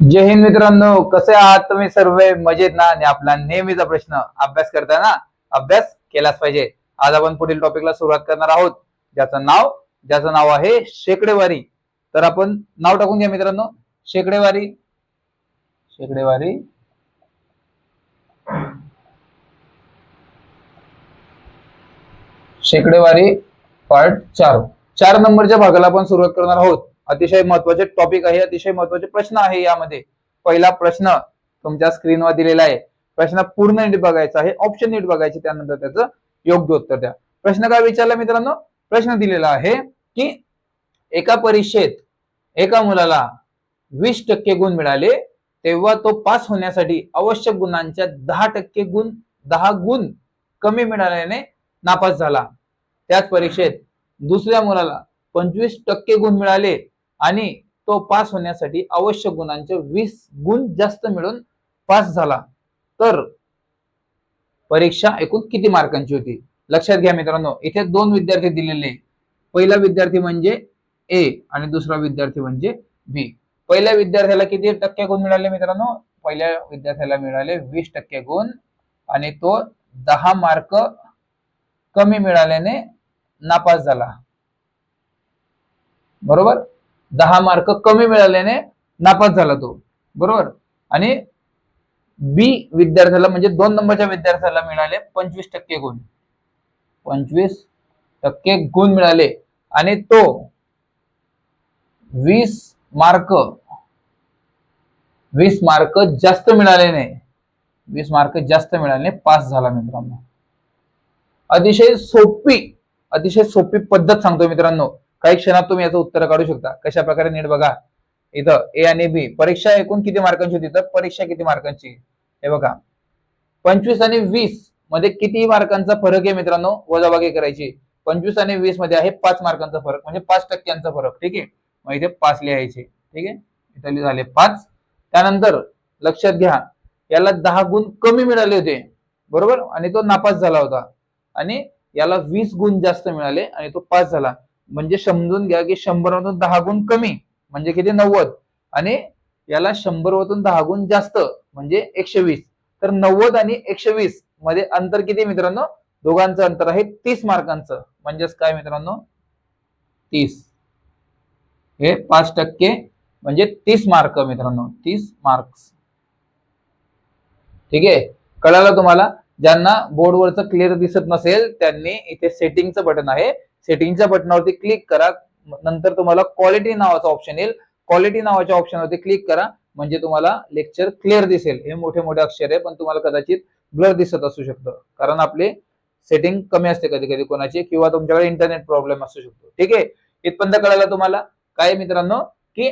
जय हिंद मित्रांनो कसे आहात तुम्ही सर्व? मजेत ना? आणि आपला नेहमीचा प्रश्न अभ्यास करताना अभ्यास केलाच पाहिजे. आज आपण पुढील टॉपिकला सुरुवात करणार आहोत ज्याचं नाव ज्याचं नाव आहे शेकडेवारी. तर आपण नाव टाकून घ्या मित्रांनो. शेकडेवारी. शेकडेवारी. शेकडेवारी पार्ट चार. चार नंबरच्या भागाला आपण सुरुवात करणार आहोत. अतिशय महत्त्वाचे टॉपिक आहे अतिशय महत्त्वाचे प्रश्न आहे यामध्ये. पहिला प्रश्न तुमच्या स्क्रीनवर दिलेला आहे. प्रश्न पूर्ण नीट बघायचा आहे. ऑप्शन नीट बघायचे त्यानंतर त्याचं योग्य उत्तर द्या. प्रश्न काय विचारला मित्रांनो? प्रश्न दिलेला आहे की एका परीक्षेत एका मुलाला वीस टक्के गुण मिळाले तेव्हा तो पास होण्यासाठी आवश्यक गुणांच्या दहा टक्के गुण दहा गुण कमी मिळाल्याने नापास झाला. त्याच परीक्षेत दुसऱ्या मुलाला पंचवीस टक्के गुण मिळाले आणि तो पास होण्यासाठी आवश्यक गुणांचे वीस गुण जास्त मिळून पास झाला. तर परीक्षा एकूण किती मार्कांची होती? लक्षात घ्या मित्रांनो इथे दोन विद्यार्थी दिलेले. पहिला विद्यार्थी म्हणजे ए आणि दुसरा विद्यार्थी म्हणजे बी पहिल्या विद्यार्थ्याला किती टक्के गुण मिळाले मित्रांनो? पहिल्या विद्यार्थ्याला मिळाले वीस टक्के गुण आणि तो दहा मार्क कमी मिळाल्याने नापास झाला. बरोबर? दहा मार्क कमी मिळाल्याने नापास झाला तो. बरोबर? आणि बी विद्यार्थ्याला म्हणजे दोन नंबरच्या विद्यार्थ्याला मिळाले पंचवीस टक्के गुण. पंचवीस टक्के गुण मिळाले. आणि तो वीस मार्क वीस मार्क जास्त मिळाल्याने वीस मार्क जास्त मिळाले पास झाला मित्रांनो. अतिशय सोपी अतिशय सोपी पद्धत सांगतो मित्रांनो. काही क्षणात तुम्ही याचं उत्तर काढू शकता. कशा प्रकारे नीट बघा. इथं ए आणि बी परीक्षा एकूण किती मार्कांची होती? तर परीक्षा किती मार्कांची? हे बघा. पंचवीस आणि वीसमध्ये किती मार्कांचा फरक आहे मित्रांनो? वजाबागी करायची. पंचवीस आणि वीसमध्ये आहे पाच मार्कांचा फरक. म्हणजे पाच टक्क्यांचा फरक. ठीक आहे? मग इथे पाच लिहायचे. ठीक आहे? इथे झाले पाच. त्यानंतर लक्षात घ्या. याला दहा गुण कमी मिळाले होते. बरोबर? आणि तो नापास झाला होता. आणि याला वीस गुण जास्त मिळाले आणि तो पास झाला. म्हणजे समजून घ्या की शंभर मधून दहा गुण कमी म्हणजे किती? नव्वद. आणि याला शंभर वरून दहा गुण जास्त म्हणजे एकशे वीस तर नव्वद आणि एकशे वीसमध्ये अंतर किती मित्रांनो? दोघांचं अंतर आहे तीस मार्कांचं. म्हणजेच काय मित्रांनो? तीस. हे पाच टक्के म्हणजे तीस मार्क मित्रांनो. तीस मार्क्स. ठीक आहे? कळालं तुम्हाला? ज्यांना बोर्डवरचं क्लिअर दिसत नसेल त्यांनी इथे सेटिंगचं बटन आहे. सेटिंगच्या बटनावरती क्लिक करा. नंतर तुम्हाला क्वालिटी नावाचा ऑप्शन येईल. क्वालिटी नावाच्या ऑप्शनवरती क्लिक करा. म्हणजे तुम्हाला लेक्चर क्लिअर दिसेल. हे मोठे मोठे अक्षर आहे पण तुम्हाला कदाचित ब्लर दिसत असू शकतं. कारण आपले सेटिंग कमी असते कधी कधी कोणाची किंवा तुमच्याकडे इंटरनेट प्रॉब्लेम असू शकतो. ठीक आहे? इथपर्यंत कळालं तुम्हाला? काय मित्रांनो? की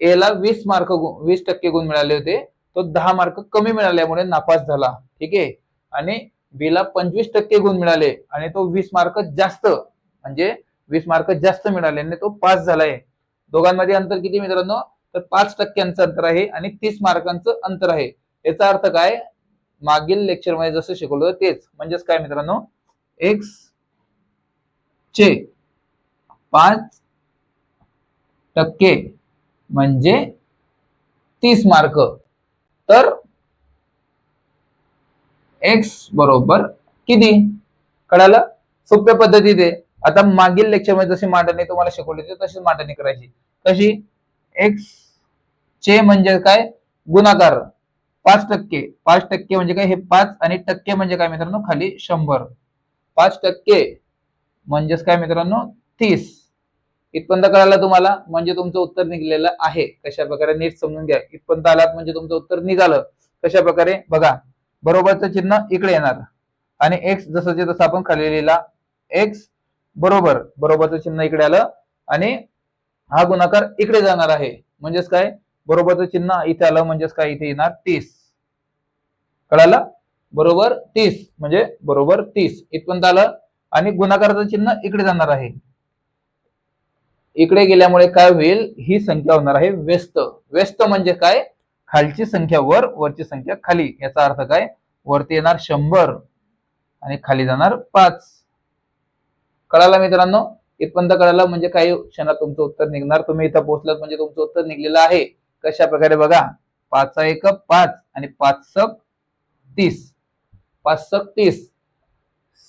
एला वीस मार्क वीस टक्के गुण मिळाले होते. तो दहा मार्क कमी मिळाल्यामुळे नापास झाला. ठीक आहे? आणि बी ला पंचवीस टक्के गुण मिळाले. आणि तो वीस मार्क जास्त. म्हणजे वीस मार्क जास्त मिळाले आणि तो पास झालाय. दोघांमध्ये अंतर किती मित्रांनो? तर पाच टक्क्यांचं अंतर आहे आणि तीस मार्कांचं अंतर आहे. याचा अर्थ काय? मागील लेक्चरमध्ये जसं शिकवलं होतं तेच. म्हणजेच काय मित्रांनो? एक्स चे पाच टक्के म्हणजे तीस मार्क. तर एक्स बरोबर किती? कळालं? सोप्या पद्धतीने आता मागील लेक्चरमध्ये जशी मांडणी तुम्हाला शिकवली होती तशीच मांडणी करायची. कशी एक्स चे म्हणजे काय? गुणाकार. पाच टक्के. पाच टक्के म्हणजे काय? हे पाच आणि टक्के म्हणजे काय मित्रांनो? खाली शंभर. पाच टक्के म्हणजेच काय मित्रांनो? तीस. इथपर्यंत कळालं तुम्हाला? म्हणजे तुमचं उत्तर निघलेलं आहे. कशा प्रकारे नीट समजून घ्या. इथपर्यंत आलात म्हणजे तुमचं उत्तर निघालं. कशा प्रकारे बघा. बरोबरचं चिन्ह इकडे येणार. आणि एक्स जसंचे तसं आपण खाली लिहिला एक्स बरोबर बरोबरचं चिन्ह इकडे आलं आणि हा गुणाकार इकडे जाणार आहे. म्हणजेच काय? बरोबरचं चिन्ह इथे आलं म्हणजेच काय? इथे येणार तीस. कळालं? बरोबर तीस. म्हणजे बरोबर तीस. इथपर्यंत आलं आणि गुणाकाराचं चिन्ह इकडे जाणार आहे. इकडे गेल्यामुळे काय होईल? ही संख्या होणार आहे व्यस्त. व्यस्त म्हणजे काय? खालची संख्या वर वरची संख्या खाली. याचा अर्थ काय? वरती येणार शंभर आणि खाली जाणार पाच. कळाला मित्रांनो? इथपर्यंत कळालं म्हणजे काही क्षणात तुमचं उत्तर निघणार. तुम्ही इथं पोहोचलात म्हणजे तुमचं उत्तर निघलेलं आहे. कशा प्रकारे बघा? पाच एक पाच आणि पाच सक तीस. पाच सक तीस.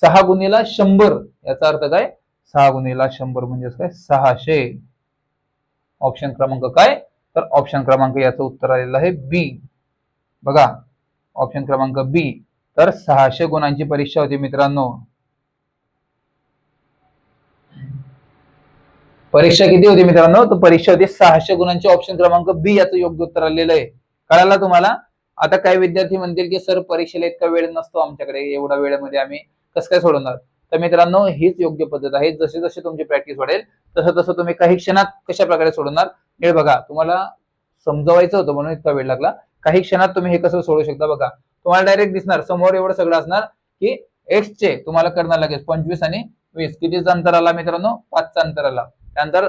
सहा गुणीला शंभर. याचा अर्थ काय? सहा गुणीला शंभर म्हणजेच काय? सहाशे. ऑप्शन क्रमांक काय? तर ऑप्शन क्रमांक याचं उत्तर आलेलं आहे बी बघा. ऑप्शन क्रमांक बी तर सहाशे गुणांची परीक्षा होती मित्रांनो. परीक्षा किती होती मित्रांनो? तर परीक्षा होती सहाशे गुणांची ऑप्शन क्रमांक बी याचं योग्य उत्तर आलेलं आहे. कळाला तुम्हाला? आता काही विद्यार्थी म्हणतील की सर परीक्षेला इतका वेळ नसतो आमच्याकडे एवढ्या वेळेमध्ये आम्ही कसं काय सोडवणार? तर मित्रांनो हीच योग्य पद्धत आहे. जशी जशी तुमची प्रॅक्टिस वाढेल तसं तसं तुम्ही काही क्षणात कशा प्रकारे सोडवणार? हे बघा तुम्हाला समजवायचं होतं म्हणून इतका वेळ लागला. काही क्षणात तुम्ही हे कसं सोडू शकता बघा. तुम्हाला डायरेक्ट दिसणार समोर एवढं सगळं असणार की एक्स चे तुम्हाला करणार लागेल पंचवीस आणि वीस. कितीचा अंतर आला मित्रांनो? पाचचा अंतर आला. त्यानंतर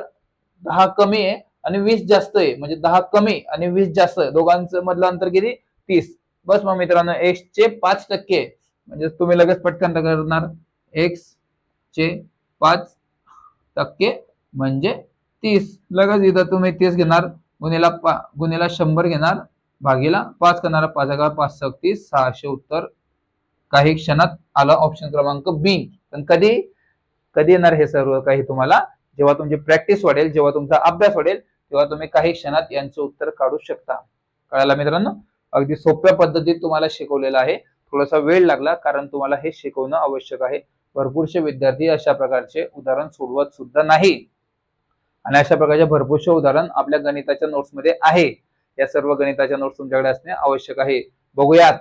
दहा कमी आहे आणि वीस जास्त आहे. म्हणजे दहा कमी आणि वीस जास्त. दोघांचं मधलं अंतर किती? तीस. बस मग मित्रांनो एक्स चे पाच टक्के म्हणजे तुम्ही लगेच पटकन करणार. एक्स चे पाच टक्के म्हणजे तीस. लगेच इथं तुम्ही तीस घेणार. गुन्हेला पा गुन्हेला शंभर घेणार. भागीला पाच करणार. पाच हजार पाच तीस. सहाशे उत्तर. काही क्षणात आलं ऑप्शन क्रमांक बी पण कधी? कधी येणार हे सर्व काही तुम्हाला जेव्हा तुमची प्रॅक्टिस वाढेल जेव्हा तुमचा अभ्यास वाढेल तेव्हा तुम्ही काही क्षणात यांचं उत्तर काढू शकता. कळायला मित्रांनो? अगदी सोप्या पद्धतीत तुम्हाला शिकवलेलं आहे. थोडासा वेळ लागला कारण तुम्हाला हे शिकवणं आवश्यक आहे. भरपूरसे विद्यार्थी अशा प्रकारचे उदाहरण सोडवत सुद्धा नाही. आणि अशा प्रकारचे भरपूरसे उदाहरण आपल्या गणिताच्या नोट्समध्ये आहे. या सर्व गणिताच्या नोट्स तुमच्याकडे असणे आवश्यक आहे. बघूयात.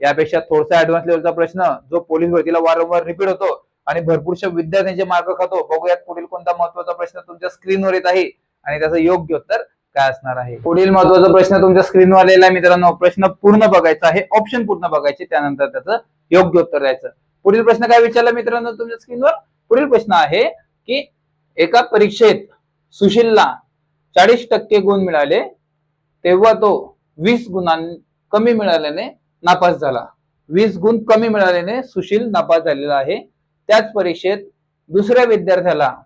यापेक्षा थोडासा ऍडव्हान्स लेवलचा प्रश्न जो पोलीस भरतीला वारंवार रिपीट होतो आणि भरपूरशा विद्यार्थ्यांचे मार्ग खातो बघूयात पुढील कोणता महत्त्वाचा प्रश्न तुमच्या स्क्रीनवर येत आहे आणि त्याचं योग्य उत्तर काय असणार आहे. पुढील महत्त्वाचा प्रश्न तुमच्या स्क्रीनवर आलेला आहे मित्रांनो. प्रश्न पूर्ण बघायचा आहे. ऑप्शन पूर्ण बघायचे त्यानंतर त्याचं योग्य उत्तर द्यायचं. पुढील प्रश्न काय विचारला मित्रांनो तुमच्या स्क्रीनवर पुढील प्रश्न आहे की एका परीक्षेत सुशीलला चाळीस टक्के गुण मिळाले तेव्हा तो वीस गुणां कमी मिळाल्याने नापास झाला. वीस गुण कमी मिळाल्याने सुशील नापास झालेला आहे. त्याच परीक्षेत दुसऱ्या विद्यार्थ्याला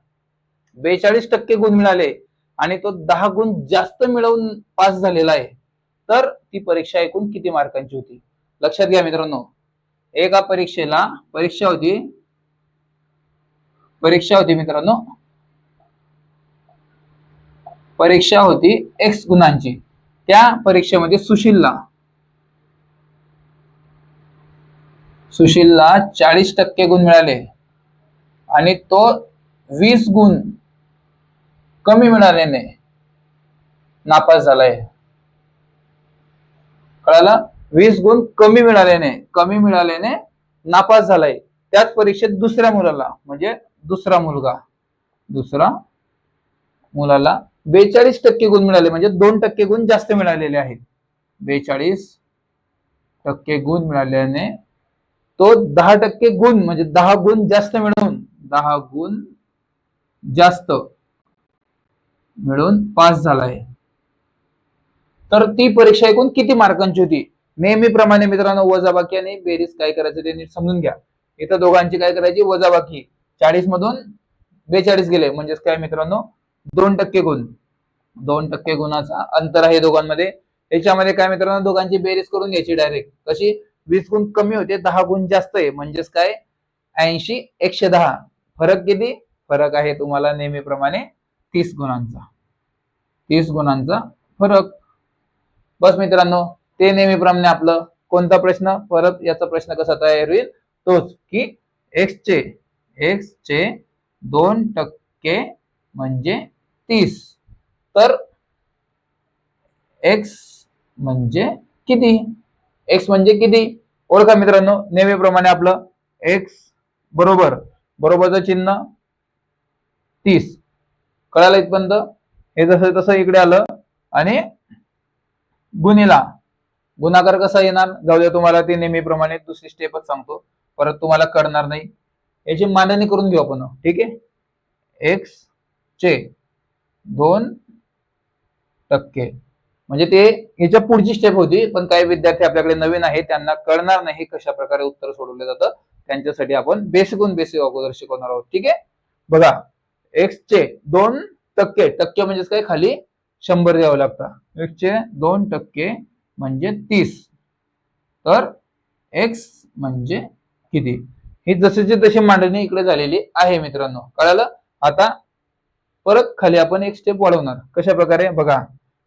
बेचाळीस टक्के गुण मिळाले आणि तो दहा गुण जास्त मिळवून पास झालेला आहे. तर ती परीक्षा एकूण किती मार्कांची होती? लक्षात घ्या मित्रांनो. एका परीक्षेला परीक्षा होती. परीक्षा होती मित्रांनो. परीक्षा होती एक्स गुणांची. त्या परीक्षेमध्ये सुशीलला सुशीलला चाळीस टक्के गुण मिळाले. आणि तो वीस गुण कमी मिळाल्याने नापास झालाय. कळाला? वीस गुण कमी मिळाल्याने कमी मिळाल्याने नापास झालाय. त्याच परीक्षेत दुसऱ्या मुलाला म्हणजे दुसरा मुलगा दुसरा मुलाला बेचाळीस टक्के गुण मिळाले म्हणजे दोन टक्के गुण जास्त मिळालेले आहेत. बेचाळीस टक्के गुण मिळाल्याने तो दहा टक्के गुण म्हणजे दहा गुण जास्त मिळवून दहा गुण जास्त मिळून पास झालाय तर ती परीक्षा एकूण किती मार्कांची होती? नेहमीप्रमाणे मित्रांनो वजाबाकी आणि बेरीज काय करायचं ते नीट समजून घ्या. इथं दोघांची काय करायची? वजाबाकी. चाळीस मधून बेचाळीस गेले. म्हणजेच काय मित्रांनो? दोन टक्के गुण. दोन टक्के गुणाचा अंतर आहे दोघांमध्ये. याच्यामध्ये काय मित्रांनो? दोघांची बेरीज करून घ्यायची डायरेक्ट कशी? वीस गुण कमी होते दहा गुण जास्त आहे. म्हणजेच काय? ऐंशी एकशे दहा. फरक किती? फरक आहे तुम्हाला नेहमीप्रमाणे तीस गुणांचा. तीस गुणांचा फरक. बस मित्रांनो ते नेहमीप्रमाणे आपलं कोणता प्रश्न? परत याचा प्रश्न कसा तयार होईल? तोच की एक्स चे एक्स चे दोन टक्के म्हणजे तीस. तर एक्स म्हणजे किती? एक्स म्हणजे किती? ओळखा मित्रांनो नेहमीप्रमाणे आपलं एक्स बरोबर. बरोबरचं चिन्ह तीस. कळालं इथपर्यंत? हे जसं तसं इकडे आलं. आणि गुन्हेला गुणाकार कसा येणार? जाऊ द्या तुम्हाला ते नेहमीप्रमाणे दुसरी स्टेपच सांगतो. परत तुम्हाला कळणार नाही. याची मांडणी करून घेऊ आपण. ठीक आहे? एक्स चे दोन टक्के. म्हणजे ते याच्या पुढची स्टेप होती पण काही विद्यार्थी आपल्याकडे नवीन आहे त्यांना कळणार नाही कशा प्रकारे उत्तर सोडवलं जातं. त्यांच्यासाठी आपण बेसिकून बेसिक अगोदर शिकवणार आहोत. ठीक आहे? बघा एक्सचे दोन टक्के टक्के म्हणजेच काय? खाली शंभर द्यावं लागतं. एक्सचे दोन टक्के म्हणजे तीस. तर एक्स म्हणजे किती? ही जशीची तशी मांडणी इकडे झालेली आहे मित्रांनो. कळालं? आता परत खाली आपण एक स्टेप वाढवणार. कशा प्रकारे बघा.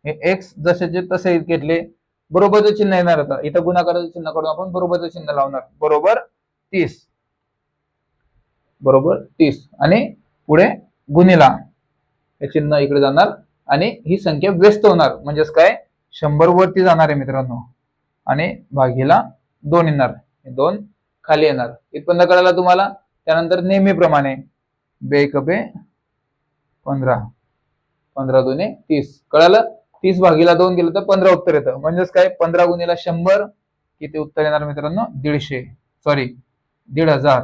हे एक्स जसेचे तसे घेतले बरोबरचं चिन्ह येणार आता इथं गुणाकाराचं चिन्ह काढून आपण बरोबरचं चिन्ह लावणार बरोबर तीस. बरोबर तीस. आणि पुढे गुन्हेला हे चिन्ह इकडे जाणार आणि ही संख्या व्यस्त होणार. म्हणजेच काय? शंभर वरती जाणार आहे मित्रांनो. आणि भागीला दोन येणार. हे दोन खाली येणार. इथपर्यंत कळाला तुम्हाला? त्यानंतर नेहमीप्रमाणे बे कबे पंधरा. पंधरा दोन्ही तीस. कळालं? तीस भागीला दोन गेलं तर पंधरा उत्तर येतं. म्हणजेच काय? पंधरा गुणीला शंभर. किती उत्तर येणार मित्रांनो? दीडशे. सॉरी दीड हजार.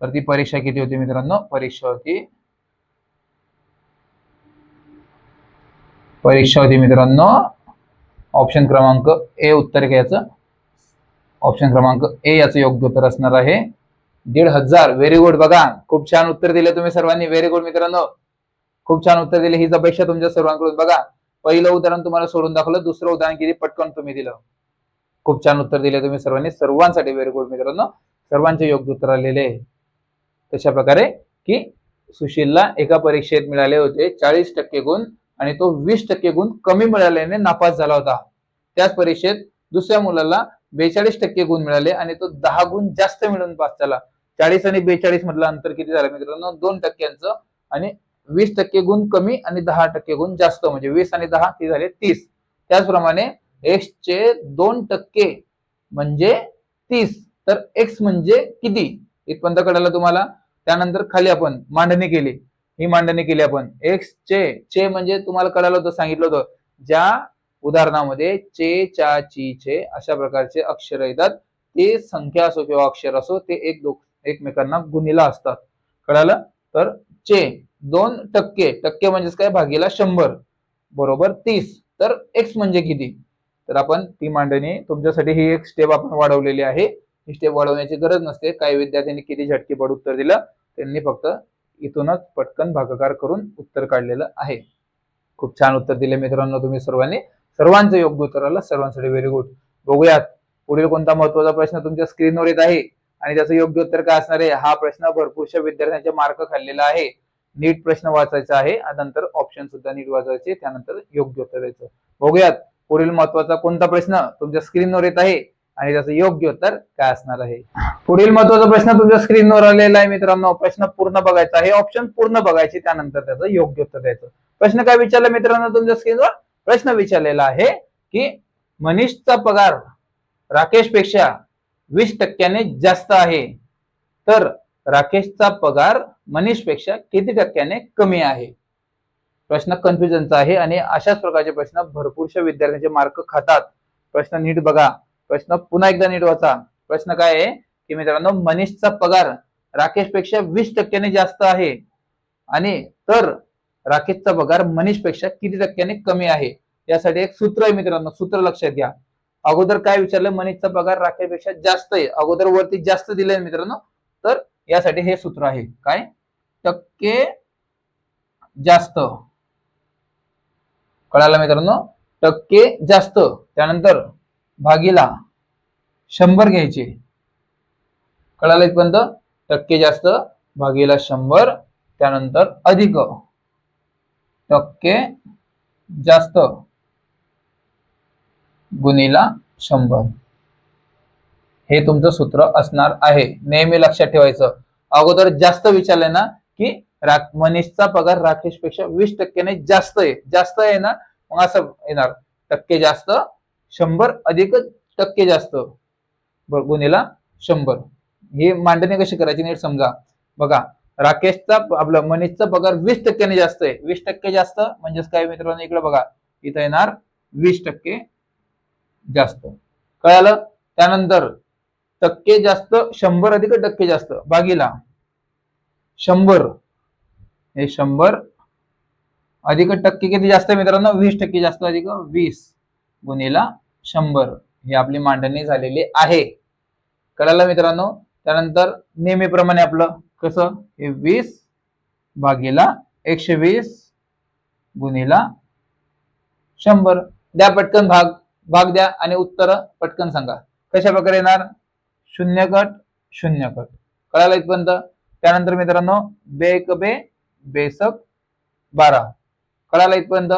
तर ती परीक्षा किती होती मित्रांनो? परीक्षा होती. परीक्षा होती मित्रांनो. ऑप्शन क्रमांक ए उत्तर घ्यायचं. ऑप्शन क्रमांक ए याचं योग्य उत्तर असणार आहे. दीड हजार. व्हेरी गुड बघा खूप छान उत्तर दिले तुम्ही सर्वांनी. व्हेरी गुड मित्रांनो. खूप छान उत्तर दिले हीच अपेक्षा तुमच्या सर्वांकडून. बघा पहिलं उदाहरण तुम्हाला सोडून दाखवलं दुसरं उदाहरण किती? पटकन तुम्ही दिलं. खूप छान उत्तर दिले तुम्ही सर्वांनी. सर्वांसाठी व्हेरी गुड मित्रांनो. सर्वांचे योग्य उत्तर आलेले आहे. तशा प्रकारे की सुशीलला एका परीक्षेत मिळाले होते चाळीस टक्के गुण आणि तो वीस टक्के गुण कमी मिळाल्याने नापास झाला होता. त्याच परीक्षेत दुसऱ्या मुलाला बेचाळीस टक्के गुण मिळाले आणि तो दहा गुण जास्त मिळून पास झाला. चाळीस आणि बेचाळीस मधलं अंतर किती झालं मित्रांनो? दोन टक्क्यांचं आणि वीस टक्के गुण कमी आणि दहा टक्के गुण जास्त म्हणजे वीस आणि दहा ते झाले तीस. त्याचप्रमाणे एक्स चे दोन टक्के म्हणजे तीस. तर एक्स म्हणजे किती? इथपर्यंत कळालं तुम्हाला? त्यानंतर खाली आपण मांडणी केली. ही मांडणी केली आपण. एक्स चे चे म्हणजे तुम्हाला कळालं होतं सांगितलं होतं. ज्या उदाहरणामध्ये चे चा ची चे अशा प्रकारचे अक्षर येतात ते संख्या असो किंवा अक्षर असो ते एक एकमेकांना गुणिला असतात. कळालं? तर चे दोन टक्के टक्के म्हणजेच काय? भागीला शंभर. बरोबर तीस. तर एक्स म्हणजे किती? तर आपण ती मांडणी तुमच्यासाठी ही एक स्टेप आपण वाढवलेली आहे. ही स्टेप वाढवण्याची गरज नसते. काही विद्यार्थ्यांनी किती झटकेपट उत्तर दिलं त्यांनी फक्त इथूनच पटकन भागाकार करून उत्तर काढलेलं आहे. खूप छान उत्तर दिले मित्रांनो तुम्ही सर्वांनी. सर्वांचं योग्य उत्तर आलं. सर्वांसाठी व्हेरी गुड बघूयात. पुढील कोणता महत्त्वाचा प्रश्न तुमच्या स्क्रीनवर येत आहे? आणि त्याचं योग्य उत्तर काय असणार आहे? हा प्रश्न भरपूरशा विद्यार्थ्यांचे मार्क खाल्लेला आहे. नीट प्रश्न वाचायचा आहे. आणि नंतर ऑप्शन सुद्धा नीट वाचायचे. त्यानंतर योग्य उत्तर द्यायचं. बघूयात पुढील महत्त्वाचा कोणता प्रश्न तुमच्या स्क्रीनवर येत आहे? आणि त्याचं योग्य उत्तर काय असणार आहे? पुढील महत्त्वाचा प्रश्न तुमच्या स्क्रीनवर आलेला आहे मित्रांनो. प्रश्न पूर्ण बघायचा आहे. ऑप्शन पूर्ण बघायचे. त्यानंतर त्याचं योग्य उत्तर द्यायचं. प्रश्न काय विचारला मित्रांनो तुमच्या स्क्रीनवर प्रश्न विचारलेला आहे की मनीषचा पगार राकेशपेक्षा वीस टक्क्याने जास्त आहे. तर राकेशचा पगार मनीषपेक्षा किती टक्क्याने कमी आहे? प्रश्न कन्फ्युजनचा आहे आणि अशाच प्रकारचे प्रश्न भरपूरशा विद्यार्थ्यांचे मार्क खातात. प्रश्न नीट बघा. प्रश्न पुन्हा एकदा नीट वाचा. प्रश्न काय आहे? की मित्रांनो मनीषचा पगार राकेशपेक्षा वीस टक्क्याने जास्त आहे. आणि तर राकेशचा पगार मनीषपेक्षा किती टक्क्याने कमी आहे? यासाठी एक सूत्र आहे मित्रांनो. सूत्र लक्षात घ्या. अगोदर काय विचारलं? मनीषचा पगार राखेपेक्षा जास्त आहे. अगोदर वरती जास्त दिलंय मित्रांनो. तर यासाठी हे सूत्र आहे. काय? टक्के जास्त. कळायला मित्रांनो? टक्के जास्त. त्यानंतर भागीला शंभर घ्यायचे. कळालं इथपर्यंत? टक्के जास्त भागीला शंभर त्यानंतर अधिक. टक्के जास्त. गुणिला शंभर. हे तुमचं सूत्र असणार आहे. नेहमी लक्षात ठेवायचं. अगोदर जास्त विचारलंय ना की मनीषचा पगार राकेशपेक्षा वीस टक्क्याने जास्त आहे. जास्त आहे ना मग असं येणार. टक्के जास्त शंभर अधिक टक्के जास्त. ब- शंभर. ही मांडणी कशी करायची नीट समजा. बघा राकेशचा आपला मनीषचा पगार वीस टक्क्याने जास्त आहे. वीस टक्के जास्त म्हणजेच काय मित्रांनो? इकडे बघा. इथं येणार वीस टक्के. जास्त. कळालं? त्यानंतर टक्के जास्त शंभर अधिक टक्के जास्त. भागीला. शंभर. हे शंभर अधिक टक्के किती जास्त मित्रांनो? वीस टक्के जास्त अधिक वीस गुन्हेला शंभर. ही आपली मांडणी झालेली आहे. कळालं मित्रांनो? त्यानंतर नेहमीप्रमाणे आपलं कसं? हे वीस भागीला एकशे वीस गुन्हेला शंभर. द्या पटकन भाग. भाग द्या आणि उत्तर पटकन सांगा. कशा प्रकारे येणार? शून्य कट शून्य कट. कळालं इथपर्यंत? त्यानंतर मित्रांनो बे एक बे बेसक बारा. कळालं इथपर्यंत?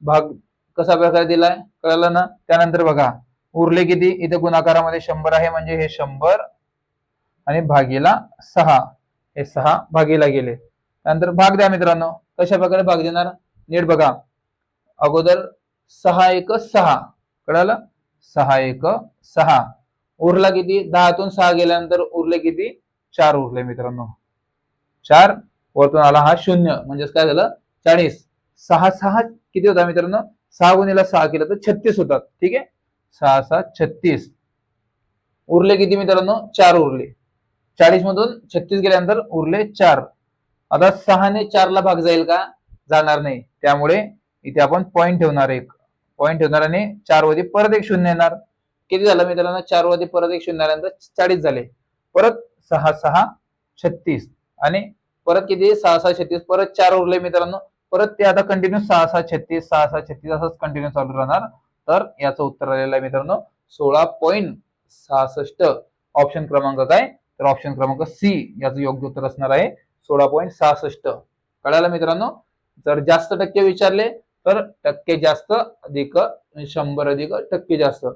भाग कसा प्रकारे दिलाय? कळालं ना? त्यानंतर बघा उरले किती? इथे गुणाकारामध्ये शंभर आहे म्हणजे हे शंभर. आणि भागीला सहा. हे सहा भागीला गेले. त्यानंतर भाग द्या मित्रांनो. कशा प्रकारे भाग देणार? नीट बघा. अगोदर सहा एक सहा. कळालं? सहा एक सहा. उरला किती? दहातून सहा गेल्यानंतर उरले किती? चार उरले मित्रांनो. चार वरतून आला हा शून्य. म्हणजेच काय झालं? चाळीस. सहा सहा किती होता मित्रांनो? सहा गुणीला सहा केलं तर छत्तीस होतात. ठीक आहे? सहा सहा छत्तीस. उरले किती मित्रांनो? चार उरले. चाळीस मधून छत्तीस गेल्यानंतर उरले चार. आता सहाने चारला भाग जाईल का? जाणार नाही. त्यामुळे इथे आपण पॉईंट ठेवणार एक. पॉईंट ठेवणार आणि चार वधी परत एक शून्य येणार. किती झालं मित्रांनो? चार वधी परत एक शून्य आल्यानंतर चाळीस झाले. परत सहा सहा छत्तीस. आणि परत किती? सहा सहा छत्तीस. परत चार उरले मित्रांनो. परत ते आता कंटिन्यू सहा सहा छत्तीस सहा सहा छत्तीस असंच कंटिन्यू चालू राहणार. तर याचं उत्तर आलेलं आहे मित्रांनो. सोळा पॉईंट सहासष्ट. ऑप्शन क्रमांक काय? तर ऑप्शन क्रमांक सी याचं योग्य उत्तर असणार आहे. सोळा पॉईंट सहासष्ट. कळायला मित्रांनो? जर जास्त टक्के विचारले तर टक्के जास्त अधिक शंभर अधिक टक्के जास्त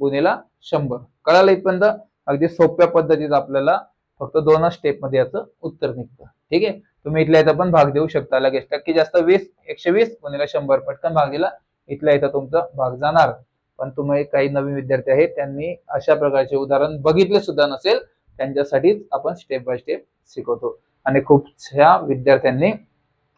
गुन्हेला शंभर. कळालं इथपर्यंत? अगदी सोप्या पद्धतीत आपल्याला फक्त दोनच स्टेपमध्ये याचं उत्तर निघतं. ठीक आहे? तुम्ही इथल्या इथं पण भाग देऊ शकता. लगेच टक्के जास्त वीस एकशे वीस गुन्हेला शंभर. पटकन भाग दिला. इथल्या इथं तुमचा भाग जाणार. पण तुम्ही काही नवीन विद्यार्थी आहेत त्यांनी अशा प्रकारचे उदाहरण बघितले सुद्धा नसेल त्यांच्यासाठीच आपण स्टेप बाय स्टेप शिकवतो. आणि खूपशा विद्यार्थ्यांनी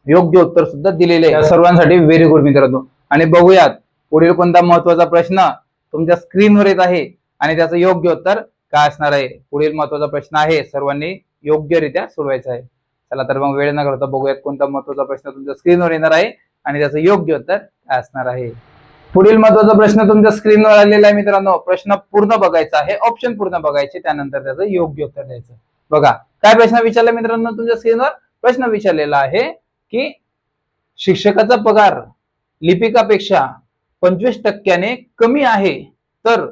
योग्य उत्तर सुद्धा दिलेले आहे. सर्वांसाठी व्हेरी गुड मित्रांनो. आणि बघूयात पुढील कोणता महत्त्वाचा प्रश्न तुमच्या स्क्रीनवर येत आहे आणि त्याचं योग्य उत्तर काय असणार आहे? पुढील महत्त्वाचा प्रश्न आहे सर्वांनी योग्यरित्या सोडवायचा आहे. चला तर मग वेळ न करता बघूयात कोणता महत्त्वाचा प्रश्न तुमच्या स्क्रीनवर येणार आहे आणि त्याचं योग्य उत्तर काय असणार आहे. पुढील महत्त्वाचा प्रश्न तुमच्या स्क्रीनवर आलेला आहे मित्रांनो. प्रश्न पूर्ण बघायचा आहे ऑप्शन पूर्ण बघायचे त्यानंतर त्याचं योग्य उत्तर द्यायचं. बघा काय प्रश्न विचारला मित्रांनो तुमच्या स्क्रीनवर प्रश्न विचारलेला आहे की शिक्षकाचा पगार लिपिकापेक्षा पंचवीस टक्क्याने कमी आहे तर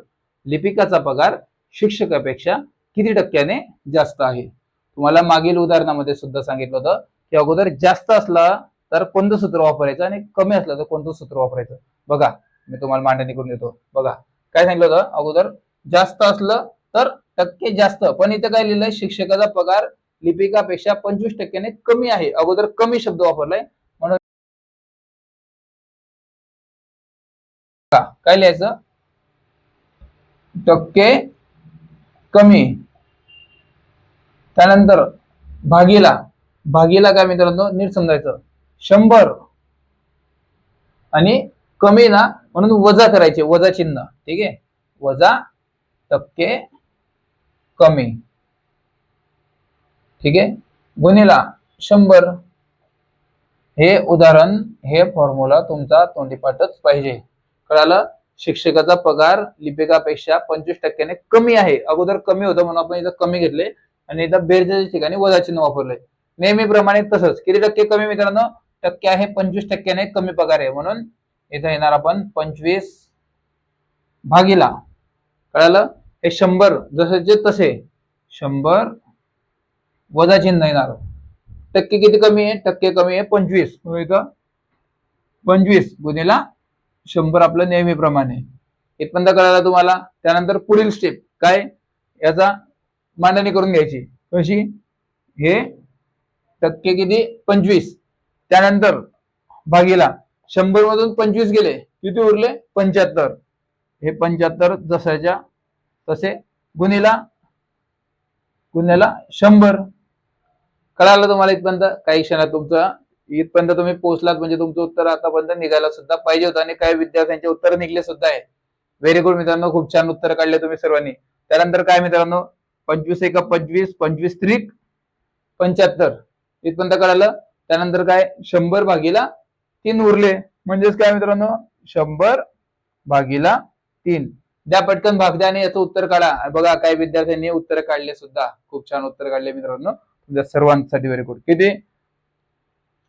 लिपिकाचा पगार शिक्षकापेक्षा किती टक्क्याने जास्त आहे? तुम्हाला मागील उदाहरणामध्ये सुद्धा सांगितलं होतं की अगोदर जास्त असला तर कोणतं सूत्र वापरायचं आणि कमी असलं तर कोणतं सूत्र वापरायचं? बघा मी तुम्हाला मांडणी करून देतो. बघा काय सांगितलं होतं? अगोदर जास्त असलं तर टक्के जास्त. पण इथं काय लिहिलंय? शिक्षकाचा पगार लिपिकापेक्षा पंचवीस टक्क्याने कमी आहे. अगोदर कमी शब्द वापरलाय. म्हणून काय लिहायचं? टक्के कमी. त्यानंतर भागीला. भागीला काय मित्रांनो? नीट समजायचं. शंभर. आणि कमी ना म्हणून वजा करायचे. वजा चिन्ह. ठीक आहे? वजा टक्के कमी. ठीक आहे? गुन्हेला शंभर. हे उदाहरण हे फॉर्म्युला तुमचा तोंडीपाठच पाहिजे. कळालं? शिक्षकाचा पगार लिपिकापेक्षा पंचवीस टक्क्याने कमी आहे. अगोदर कमी होतं म्हणून आपण इथं कमी घेतले आणि इथं बेरजेच्या ठिकाणी वजा चिन्ह वापरले. नेहमीप्रमाणे तसंच. किती टक्के कमी मित्रांनो? टक्के आहे पंचवीस टक्क्याने कमी पगार आहे. म्हणून इथं येणार आपण पंचवीस भागीला. कळालं? हे शंभर. जसे तसे. शंभर वजा चिन्ह येणार टक्के किती कमी आहे? टक्के कमी आहे पंचवीस. इथं पंचवीस गुन्हेला शंभर आपलं नेहमीप्रमाणे. इथपर्यंत कळाला तुम्हाला. त्यानंतर पुढील स्टेप काय? याचा मांडणी करून घ्यायची. कशी? हे टक्के किती? पंचवीस. त्यानंतर भागीला शंभर मधून पंचवीस गेले. किती उरले? पंच्याहत्तर. हे पंच्याहत्तर जसाच्या तसे गुन्हेला गुन्ह्याला शंभर. कळालं तुम्हाला इथपर्यंत? काही क्षणात तुमचं इथपर्यंत तुम्ही पोहोचलात म्हणजे तुमचं उत्तर आतापर्यंत निघायला सुद्धा पाहिजे होतं आणि काही विद्यार्थ्यांचे उत्तर निघले सुद्धा आहे. व्हेरी गुड मित्रांनो खूप छान उत्तर काढले तुम्ही सर्वांनी. त्यानंतर काय मित्रांनो? पंचवीस एक पंचवीस पंचवीस त्रिक पंच्याहत्तर. इथपर्यंत कळालं? त्यानंतर काय? शंभर भागीला तीन उरले. म्हणजेच काय मित्रांनो? शंभर भागीला तीन. द्या पटकन भाग द्या आणि याचं उत्तर काढा. बघा काही विद्यार्थ्यांनी उत्तर काढले सुद्धा. खूप छान उत्तर काढले मित्रांनो. तुमच्या सर्वांसाठी व्हेरी गुड किती?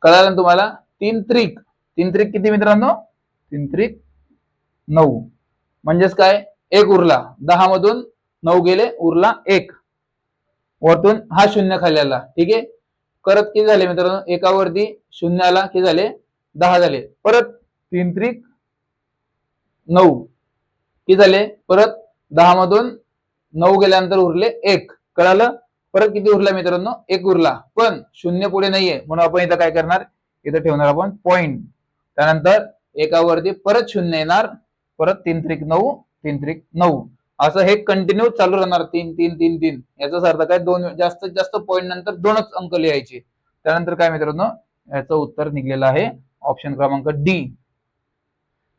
कळालं ना तुम्हाला? तीन त्रिक. तीन त्रिक किती मित्रांनो? तीन त्रिक नऊ. म्हणजेच काय? एक उरला. दहा मधून नऊ गेले उरला एक. वरतून हा शून्य खाली आला ठीक आहे? करत किती झाले मित्रांनो? एकावरती शून्य आला किती झाले? दहा झाले. परत तीन त्रिक नऊ. किती झाले? परत दहा मधून नऊ गेल्यानंतर उरले एक. कळालं? परत किती उरला मित्रांनो? एक उरला. पण शून्य पुढे नाहीये. म्हणून आपण इथं काय करणार? इथं ठेवणार आपण पॉईंट त्यानंतर एकावरती परत शून्य येणार. परत तीन त्रिक नऊ तीन त्रिक नऊ. असं हे कंटिन्यू चालू राहणार. तीन तीन तीन तीन. याचाच अर्थ काय? दोन जास्तीत जास्त पॉईंट नंतर दोनच अंक लिहायचे. त्यानंतर काय मित्रांनो? याचं उत्तर निघलेलं आहे. ऑप्शन क्रमांक डी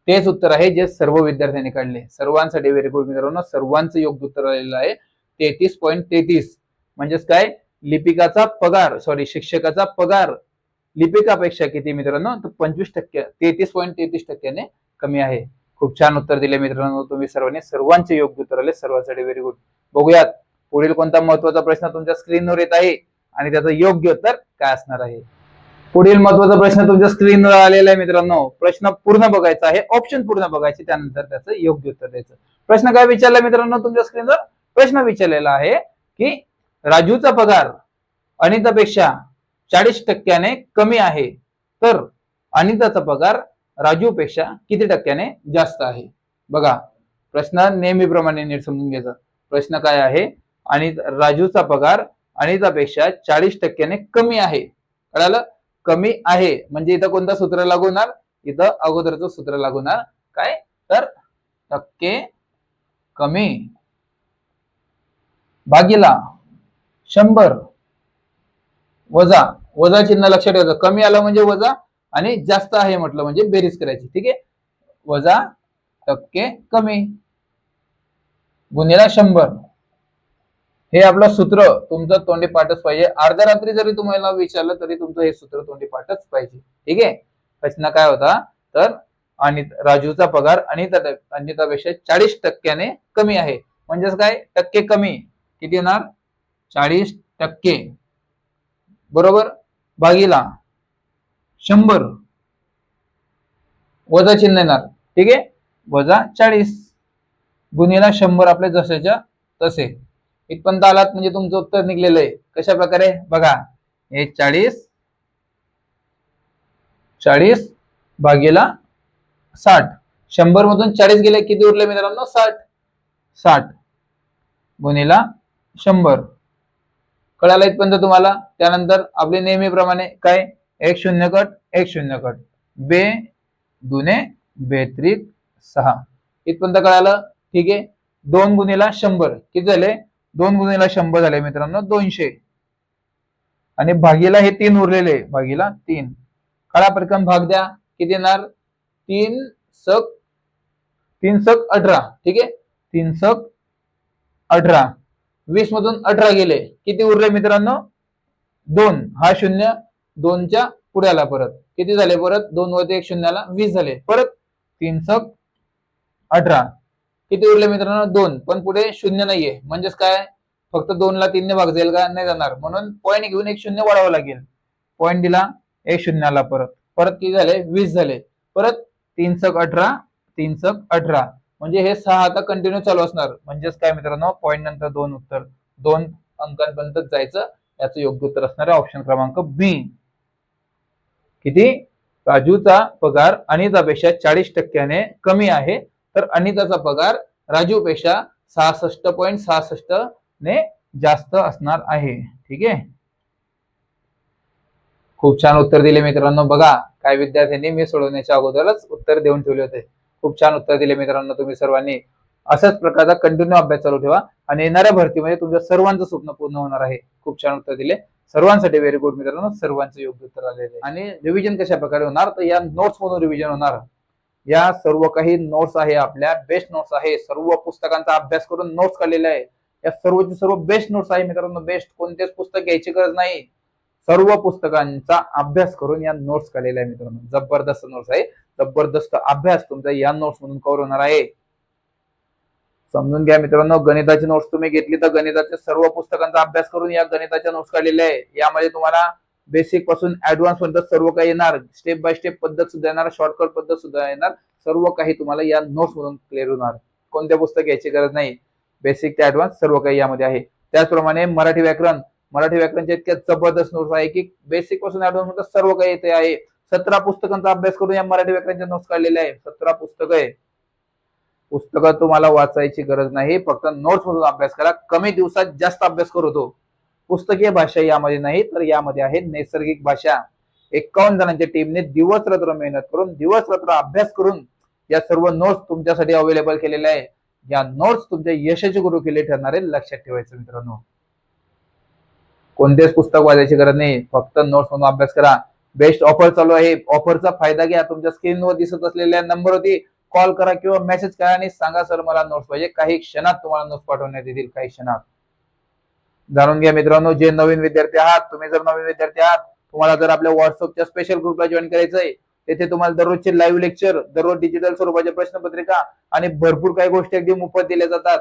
तेच उत्तर आहे जे सर्व विद्यार्थ्यांनी काढले. सर्वांसाठी व्हेरी गुड मित्रांनो. सर्वांचं योग्य उत्तर आलेलं आहे. तेहतीस पॉईंट तेहतीस. म्हणजेच काय? लिपिकाचा पगार सॉरी शिक्षकाचा पगार. लिपिकापेक्षा किती मित्रांनो? तर पंचवीस टक्के तेहतीस पॉईंट तेहतीस टक्क्याने कमी आहे. खूप छान उत्तर दिले मित्रांनो तुम्ही सर्वांनी. सर्वांचे योग्य उत्तर आले. सर्वांसाठी व्हेरी गुड बघूयात पुढील कोणता महत्त्वाचा प्रश्न तुमच्या स्क्रीनवर येत आहे आणि त्याचं योग्य उत्तर काय असणार आहे? पुढील महत्त्वाचा प्रश्न तुमच्या स्क्रीनवर आलेला आहे मित्रांनो. प्रश्न पूर्ण बघायचा आहे. ऑप्शन पूर्ण बघायचे. त्यानंतर त्याचं योग्य उत्तर द्यायचं. प्रश्न काय विचारला मित्रांनो तुमच्या स्क्रीनवर प्रश्न विचारलेला आहे की राजूचा पगार अनितापेक्षा चाळीस टक्क्याने कमी आहे तर अनिताचा पगार राजूपेक्षा किती टक्क्याने जास्त आहे? बघा प्रश्न नेहमीप्रमाणे नीट समजून घ्यायचा. प्रश्न काय आहे? आणि राजूचा पगार अनितापेक्षा चाळीस टक्क्याने कमी आहे. कळालं? कमी आहे. म्हणजे इथं कोणतं सूत्र लागू होणार? इथं अगोदरचं सूत्र लागू होणार. काय? तर टक्के कमी. भागीला शंभर. वजा वजा चिन्ह लक्षात ठेवायचं कमी आलं म्हणजे वजा आणि जास्त आहे म्हटलं म्हणजे बेरीज करायची. ठीक आहे? वजा टक्के कमी. गुन्हेला शंभर. हे आपलं सूत्र. तुमचं तोंडी पाठच पाहिजे. अर्ध्या रात्री जरी तुम्हाला विचारलं तरी तुमचं हे सूत्र तोंडी पाठच पाहिजे. ठीक आहे? प्रश्न काय होता? तर आणि राजूचा पगार अनिता अनितापेक्षा चाळीस टक्क्याने कमी आहे. म्हणजेच काय? टक्के कमी. किती येणार चाळीस टक्के. बरोबर? भागीला. शंभर. वजा चिन्ह येणार. ठीक आहे? वजा चाळीस. गुन्हेला शंभर आपल्या जशाच्या तसे. इथपर्यंत आलात म्हणजे तुमचं उत्तर निघलेलं आहे. कशा प्रकारे बघा. हे चाळीस. चाळीस भागीला साठ. शंभर मधून चाळीस गेले किती उरले मित्रांनो? साठ. साठ. गुन्हेला शंभर. कळाला इथपर्यंत तुम्हाला? त्यानंतर आपले नेहमीप्रमाणे काय? एक शून्य कट एक शून्य कट. बे दुने बेत्रिक सहा. इथपर्यंत कळालं? ठीक आहे. दोन गुन्हेला शंभर. किती झाले? दोन गुन्हेला शंभर झाले मित्रांनो दोनशे. आणि भागीला हे तीन उरलेले. भागीला तीन. काळा प्रकम भाग द्या. किती येणार? तीन सक तीन सक अठरा. ठीक आहे? तीन सक अठरा. वीस मधून अठरा गेले. किती उरले मित्रांनो? दोन. हा शून्य दोनच्या पुढे आला परत. किती झाले परत? दोन वरती एक शून्याला वीस झाले. परत तीन सक अठरा. किती उरले मित्रांनो? दोन. पण पुढे शून्य नाहीये. म्हणजेच काय? फक्त दोनला तीनने भाग जाईल का? नाही जाणार. म्हणून पॉईंट घेऊन एक शून्य वाढावं लागेल. पॉईंट दिला एक शून्याला परत. परत किती झाले? वीस झाले. परत तीन सक अठरा तीन सक अठरा. म्हणजे हे सहा आता कंटिन्यू चालू असणार. म्हणजेच काय मित्रांनो? पॉईंट नंतर दोन उत्तर. दोन अंकांपर्यंत जायचं. याचं योग्य उत्तर असणार आहे ऑप्शन क्रमांक बी किती? राजूचा पगार अनितापेक्षा चाळीस टक्क्याने कमी आहे. तर अनिताचा पगार राजूपेक्षा सहासष्ट पॉईंट सहासष्ट ने जास्त असणार आहे. ठीक आहे? खूप छान उत्तर दिले मित्रांनो. बघा काय विद्यार्थ्यांनी मी सोडवण्याच्या अगोदरच उत्तर देऊन ठेवले होते. खूप छान उत्तर दिले मित्रांनो तुम्ही सर्वांनी. अशाच प्रकारचा कंटिन्यू अभ्यास चालू ठेवा आणि येणाऱ्या भरतीमध्ये तुमच्या सर्वांचं स्वप्न पूर्ण होणार आहे. खूप छान उत्तर दिले. सर्वांसाठी व्हेरी गुड मित्रांनो. सर्वांचं योग्य उत्तर आलेले आणि रिव्हिजन कशा प्रकारे होणार? तर या नोट्स मधून रिव्हिजन होणार. या सर्व काही नोट्स आहे आपल्या. बेस्ट नोट्स आहे. सर्व पुस्तकांचा अभ्यास करून नोट्स काढलेले आहे. या सर्वचे सर्व बेस्ट नोट्स आहे मित्रांनो. बेस्ट कोणतेच पुस्तक घ्यायची गरज नाही. सर्व पुस्तकांचा अभ्यास करून या नोट्स काढलेल्या आहे मित्रांनो. जबरदस्त नोट्स आहे. जबरदस्त अभ्यास तुमचा या नोट्स मधून कव्हर होणार आहे. समजून घ्या मित्रांनो गणिताची नोट्स तुम्ही घेतली तर गणिताच्या सर्व पुस्तकांचा अभ्यास करून या गणिताच्या नोट्स काढलेल्या आहे. यामध्ये तुम्हाला बेसिकपासून ऍडव्हान्स पर्यंत सर्व काही येणार. स्टेप बाय स्टेप पद्धत सुद्धा येणार शॉर्टकट पद्धत सुद्धा येणार. सर्व काही तुम्हाला या नोट्स मधून क्लिअर होणार. कोणत्या पुस्तक घ्यायची गरज नाही. बेसिक ते ऍडव्हान्स सर्व काही यामध्ये आहे. त्याचप्रमाणे मराठी व्याकरण. मराठी व्याकरणच्या इतक्या जबरदस्त नोट्स आहे की बेसिकपासून ऍडव्हान्स सर्व काही येते आहे. सतरा पुस्तकांचा अभ्यास करून या मराठी व्याकरणचे नोट्स काढलेले आहे. सतरा पुस्तक आहे. पुस्तकं तुम्हाला वाचायची गरज नाही. फक्त नोट्स मधून अभ्यास करा. कमी दिवसात जास्त अभ्यास करतो पुस्तकीय भाषा यामध्ये नाही तर यामध्ये आहे नैसर्गिक भाषा. एकावन्न जणांच्या टीमने दिवस रात्र मेहनत करून दिवस रात्र अभ्यास करून या सर्व नोट्स तुमच्यासाठी अवेलेबल केलेल्या आहे. या नोट्स तुमच्या यशाचे गुरु केले ठरणारे लक्षात ठेवायचं मित्रांनो. कोणतेच पुस्तक वाचायची गरज नाही. फक्त नोट्स म्हणून अभ्यास करा. बेस्ट ऑफर चालू आहे. ऑफरचा फायदा घ्या. तुमच्या स्क्रीनवर दिसत असलेल्या नंबरवरती कॉल करा किंवा मेसेज करा आणि सांगा सर मला नोट्स पाहिजे. काही क्षणात तुम्हाला नोट्स पाठवण्यात येतील काही क्षणात. जाणून घ्या मित्रांनो जे नवीन विद्यार्थी आहात तुम्ही जर नवीन विद्यार्थी आहात तुम्हाला जर आपल्या व्हॉट्सअपच्या स्पेशल ग्रुपला जॉईन करायचं आहे तेथे तुम्हाला दररोजचे लाईव्ह लेक्चर दररोज डिजिटल स्वरूपाच्या प्रश्नपत्रिका आणि भरपूर काही गोष्टी अगदी मोफत दिल्या जातात.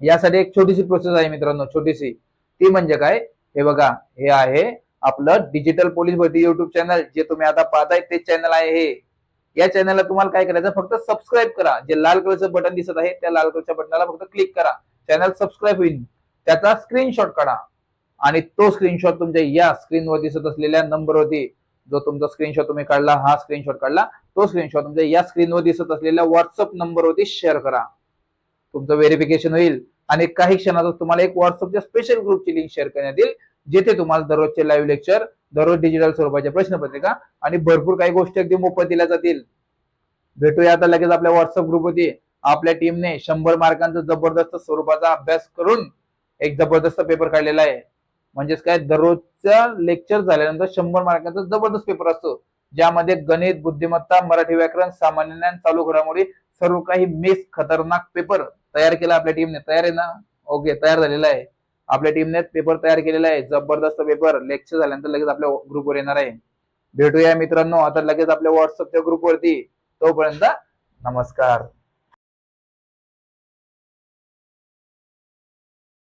यासाठी एक छोटीशी प्रोसेस आहे मित्रांनो छोटीशी. ती म्हणजे काय? हे बघा हे आहे आपलं डिजिटल पोलीस भरती युट्यूब चॅनल जे तुम्ही आता पाहताय ते चॅनल आहे हे. या चॅनलला तुम्हाला काय करायचं फक्त सबस्क्राईब करा. जे लाल कलरचं बटन दिसत आहे त्या लाल कलरच्या बटनाला फक्त क्लिक करा. चॅनल सबस्क्राईब होईल. त्याचा स्क्रीनशॉट काढा. आणि तो स्क्रीनशॉट तुमच्या या स्क्रीनवर दिसत असलेल्या नंबरवरती जो तुमचा स्क्रीनशॉट तुम्ही काढला हा स्क्रीनशॉट काढला तो स्क्रीनशॉट तुमच्या या स्क्रीनवर दिसत असलेल्या व्हॉट्सअप नंबरवरती शेअर करा. तुमचं व्हेरिफिकेशन होईल. आणि काही क्षणातच तुम्हाला एक व्हॉट्सअपच्या स्पेशल ग्रुपची लिंक शेअर करण्यात येईल. जिथे तुम्हाला दररोजचे लाईव्ह लेक्चर दररोज डिजिटल स्वरूपाच्या प्रश्नपत्रिका आणि भरपूर काही गोष्टी अगदी मोफत दिल्या जातील. भेटूया आता लगेच आपल्या व्हॉट्सअप ग्रुपवरती आपल्या टीमने शंभर मार्कांचा जबरदस्त स्वरूपाचा अभ्यास करून एक जबरदस्त पेपर काढलेला आहे. म्हणजेच काय दररोजच्या लेक्चर झाल्यानंतर शंभर मार्कांचा जबरदस्त पेपर असतो. ज्यामध्ये गणित बुद्धिमत्ता मराठी व्याकरण सामान्य ज्ञान चालू घडामोडी सर्व काही मिस खतरनाक पेपर तयार केला आपल्या टीमने तयार आहे ना? ओके तयार झालेला आहे. आपल्या टीमने पेपर तयार केलेला आहे. जबरदस्त पेपर लेक्चर झाल्यानंतर लगेच आपल्या ग्रुपवर येणार आहे. भेटूया मित्रांनो. आता लगेच आपल्या व्हॉट्सअपच्या ग्रुपवरती तोपर्यंत नमस्कार.